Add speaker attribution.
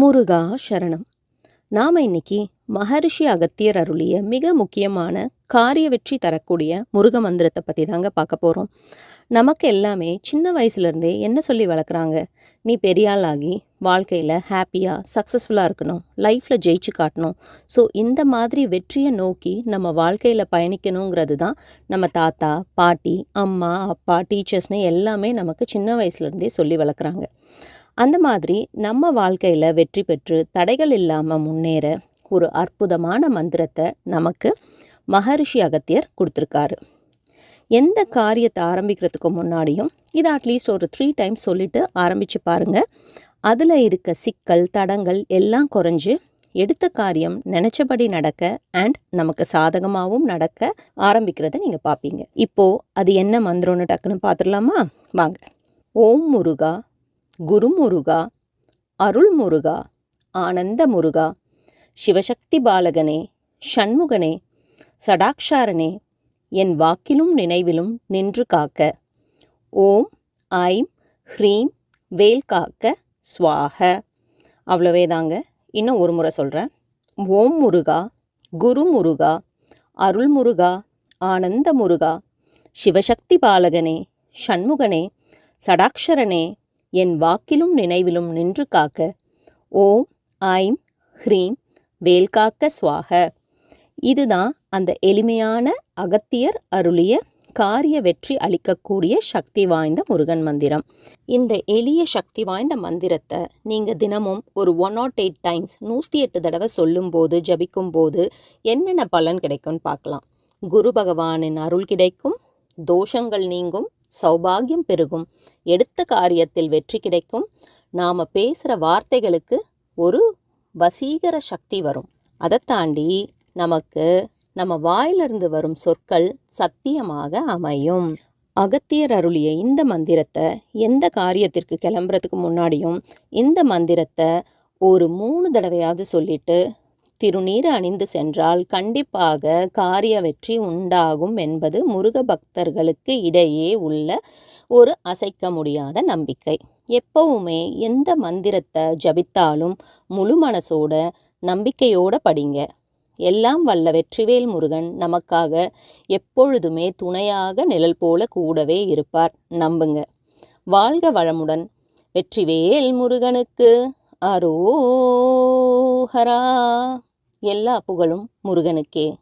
Speaker 1: முருகா சரணம். நாம் இன்னைக்கு மகரிஷி அகத்தியர் அருளிய மிக முக்கியமான காரிய வெற்றி தரக்கூடிய முருக மந்திரத்தை பற்றி தாங்க பார்க்க போகிறோம் நமக்கு எல்லாமே சின்ன வயசுலேருந்தே என்ன சொல்லி வளர்க்குறாங்க? நீ பெரியாள் ஆகி வாழ்க்கையில் ஹாப்பியாக சக்ஸஸ்ஃபுல்லாக இருக்கணும் லைஃப்பில் ஜெயிச்சு காட்டணும். ஸோ இந்த மாதிரி வெற்றியை நோக்கி நம்ம வாழ்க்கையில் பயணிக்கணுங்கிறது தான் நம்ம தாத்தா பாட்டி அம்மா அப்பா டீச்சர்ஸ்னு எல்லாமே நமக்கு சின்ன வயசுலேருந்தே சொல்லி வளர்க்குறாங்க. அந்த மாதிரி நம்ம வாழ்க்கையில் வெற்றி பெற்று தடைகள் இல்லாமல் முன்னேற ஒரு அற்புதமான மந்திரத்தை நமக்கு மகரிஷி அகத்தியர் கொடுத்துருக்காரு. எந்த காரியத்தை ஆரம்பிக்கிறதுக்கு முன்னாடியும் இதை அட்லீஸ்ட் ஒரு த்ரீ டைம்ஸ் சொல்லிவிட்டு ஆரம்பித்து பாருங்கள் அதில் இருக்க சிக்கல் தடங்கள் எல்லாம் குறைஞ்சு எடுத்த காரியம் நினச்சபடி நடக்க அண்ட் நமக்கு சாதகமாகவும் நடக்க ஆரம்பிக்கிறத நீங்கள் பார்ப்பீங்க இப்போது அது என்ன மந்திரம்னு டக்குன்னு பார்த்துடலாமா வாங்க. ஓம் முருகா குரு முருகா அருள் முருகா ஆனந்த முருகா சிவசக்தி பாலகனே ஷண்முகனே சடாக்ஷாரனே என் வாக்கிலும் நினைவிலும் நின்று காக்க. ஓம் ஐம் ஹ்ரீம் வேல் காக்க ஸ்வாக அவ்வளவே தாங்க இன்னும் ஒரு முறை சொல்கிறேன் ஓம் முருகா குரு முருகா அருள் முருகா ஆனந்த முருகா சிவசக்தி பாலகனே ஷண்முகனே சடாக்ஷரனே என் வாக்கிலும் நினைவிலும் நின்று காக்க. ஓம் ஐம் ஹ்ரீம் வேல்காக்க சுவாக. இதுதான் அந்த எளிமையான அகத்தியர் அருளிய காரிய வெற்றி அளிக்கக்கூடிய சக்தி வாய்ந்த முருகன் மந்திரம். இந்த எளிய சக்தி வாய்ந்த மந்திரத்தை நீங்கள் தினமும் ஒரு ஒன் நாட் எயிட் டைம்ஸ் நூற்றி எட்டு தடவை சொல்லும்போது ஜபிக்கும்போது என்னென்ன பலன் கிடைக்கும்னு பார்க்கலாம். குரு பகவானின் அருள் கிடைக்கும் தோஷங்கள் நீங்கும் சௌபாகியம் பெருகும் எடுத்த காரியத்தில் வெற்றி கிடைக்கும். நாம் பேசுகிற வார்த்தைகளுக்கு ஒரு வசீகர சக்தி வரும். அதை தாண்டி நமக்கு நம்ம வாயிலிருந்து வரும் சொற்கள் சத்தியமாக அமையும். அகத்தியர் அருளிய இந்த மந்திரத்தை எந்த காரியத்திற்கு கிளம்புறதுக்கு முன்னாடியும் இந்த மந்திரத்தை ஒரு மூணு தடவையாவது சொல்லிட்டு திருநீர் அணிந்து சென்றால் கண்டிப்பாக காரிய வெற்றி உண்டாகும் என்பது முருக பக்தர்களுக்கு இடையே உள்ள ஒரு அசைக்க முடியாத நம்பிக்கை. எப்பவுமே எந்த மந்திரத்தை ஜபித்தாலும் முழு மனசோட நம்பிக்கையோட படிங்க. எல்லாம் வல்ல வெற்றிவேல் முருகன் நமக்காக எப்பொழுதுமே துணையாக நிழல் போல கூடவே இருப்பார். நம்புங்க. வாழ்க வளமுடன். வெற்றிவேல் முருகனுக்கு அரோஹரா. எல்லா புகழும் முருகனுக்கே.